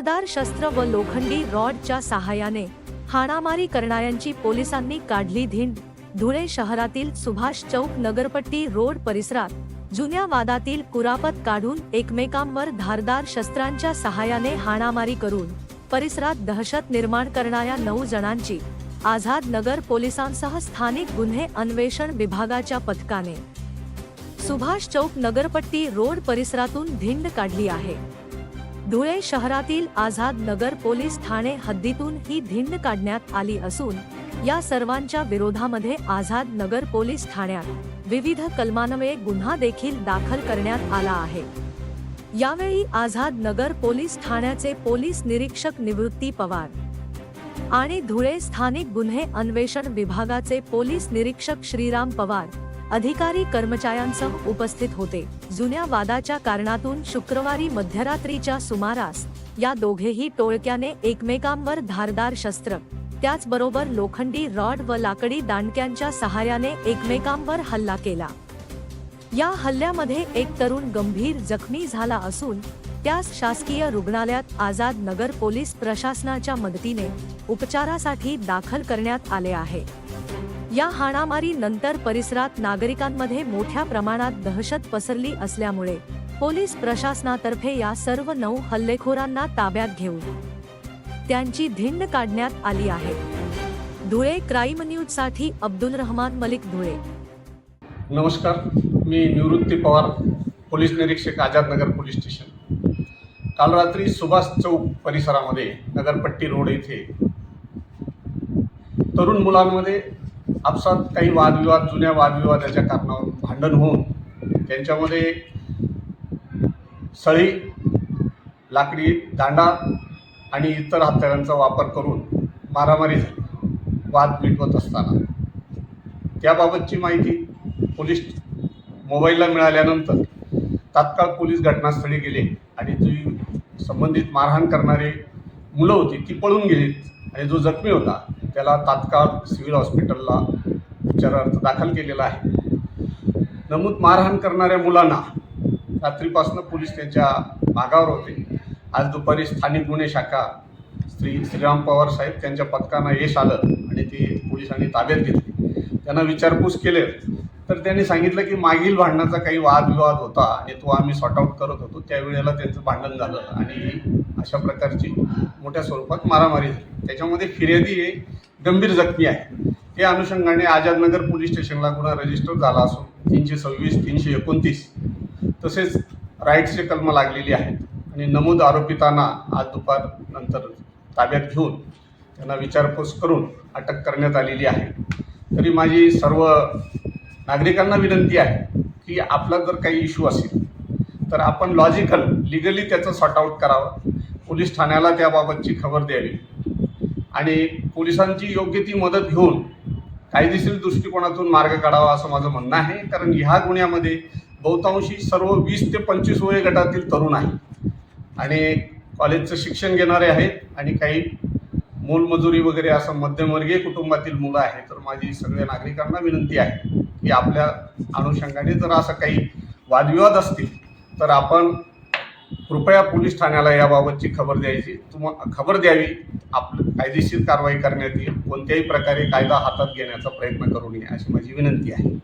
धारदार शस्त्र व लोखंडी रॉडच्या सहाय्याने हाणामारी करणाऱ्यांची पोलिसांनी काढली धिंड धुळे शहरातील सुभाष चौक नगरपट्टी रोड परिसरात जुन्या वादातील कुरापत काढून एकमेकांवर धारदार शस्त्रांच्या सहाय्याने हाणामारी करून परिसरात दहशत निर्माण करणाऱ्या नऊ जणांची आझाद नगर पोलिसांसह स्थानिक गुन्हे अन्वेषण विभागाच्या पथकाने सुभाष चौक नगरपट्टी रोड परिसरातून धिंड काढली आहे. धुळे शहरातील आझाद नगर पोलीस ठाणे हद्दीतून ही धिंड काढण्यात आली असून या सर्वांच्या विरोधामध्ये आझाद नगर पोलीस ठाण्यात विविध कलमान्वये गुन्हा देखील दाखल करण्यात आला आहे. यावेळी आझाद नगर पोलीस ठाण्याचे पोलीस निरीक्षक निवृत्ती पवार आणि धुळे स्थानिक गुन्हे अन्वेषण विभागाचे पोलीस निरीक्षक श्रीराम पवार अधिकारी कर्मचाऱ्यांसह उपस्थित होते. जुन्या वादाच्या कारणातून शुक्रवारी मध्यरात्रीच्या सुमारास या दोघेही टोळक्याने एकमेकांवर धारदार शस्त्र त्याचबरोबर लोखंडी रॉड व लाकडी दांडक्यांच्या सहाय्याने एकमेकांवर हल्ला केला. या हल्ल्यामध्ये एक तरुण गंभीर जखमी झाला असून त्यास शासकीय रुग्णालयात आझाद नगर पोलीस प्रशासनाच्या मदतीने उपचारासाठी दाखल करण्यात आले आहे. या हाणामारी नंतर परिसरात नागरिकांमध्ये मोठ्या प्रमाणात दहशत पसरली असल्यामुळे पोलीस प्रशासनातर्फे या सर्व नऊ हल्लेखोरांना ताब्यात घेऊन त्यांची धिंड काढण्यात आली आहे. धुळे क्राईम न्यूजसाठी अब्दुल रहमान मलिक धुळे. नमस्कार मी निवृत्ती पवार पोलीस निरीक्षक आझादनगर पोलीस स्टेशन. काल रात्री सुभाष चौक परिसरामध्ये नगरपट्टी रोड येथे तरुण मुलांमध्ये आपसात काही वादविवाद जुन्या वादविवादाच्या कारणावर भांडण होऊन त्यांच्यामध्ये सळी लाकडी दांडा आणि इतर हत्यारांचा वापर करून मारामारी झाली वाद मिटवत असताना. त्याबाबतची माहिती पोलीस मोबाईलला मिळाल्यानंतर तात्काळ पोलीस घटनास्थळी गेले आणि जी संबंधित मारहाण करणारे मुलं होती ती पळून गेलीत. आणि जो जखमी होता त्याला तात्काळ सिव्हिल हॉस्पिटलला उपचारार्थ दाखल केलेला आहे. नमूद मारहाण करणाऱ्या मुलांना रात्रीपासून पोलीस त्यांच्या मागावर होते. आज दुपारी स्थानिक गुन्हे शाखा श्री श्रीराम पवार साहेब त्यांच्या पथकानं यश आलं आणि ते पोलिसांनी ताब्यात घेतले. त्यांना विचारपूस केले तर त्यांनी सांगितलं की मागील भांडणाचा काही वादविवाद होता आणि तो आम्ही सॉर्ट करत होतो. त्यावेळेला त्यांचं भांडण झालं आणि अशा प्रकारची मोठ्या स्वरूपात मारामारी झाली. त्याच्यामध्ये फिर्यादी हे गंभीर जखमी आहे. या अनुषंगाने आझादनगर पोलीस स्टेशनला गुन्हा रजिस्टर झाला असून तीनशे सव्वीस तीनशे एकोणतीस तसेच राईट्सचे कलम लागलेली आहेत. आणि नमूद आरोपितांना आज दुपार नंतर ताब्यात घेऊन त्यांना विचारपूस करून अटक करण्यात आलेली आहे. तरी माझी सर्व नागरिकांना विनंती आहे की आपला जर काही इश्यू असेल तर आपण लॉजिकल लिगली त्याचं सॉर्ट आऊट करावं. पोलीस ठाण्याला त्याबाबतची खबर द्यावी. आणि पोलिसांची योग्य ती मदत घेऊन कायदेशीर दृष्टिकोनातून मार्ग काढावा असं माझं म्हणणं आहे. कारण ह्या गुन्ह्यामध्ये बहुतांशी सर्व वीस ते पंचवीस वय गटातील तरुण आहे आणि कॉलेजचं शिक्षण घेणारे आहेत आणि काही मोलमजुरी वगैरे असं मध्यमवर्गीय कुटुंबातील मुलं आहेत. तर माझी सगळ्या नागरिकांना विनंती आहे. की आपल्या अनुषंगाने जर असं काही वादविवाद असतील तर आपण कृपया पोलीस ठाण्याला याबाबतची खबर द्यायची. तुम खबर द्यावी. आपलं कायदेशीर कारवाई करण्यात येईल. कोणत्याही प्रकारे कायदा हातात घेण्याचा प्रयत्न करू नये अशी माझी विनंती आहे.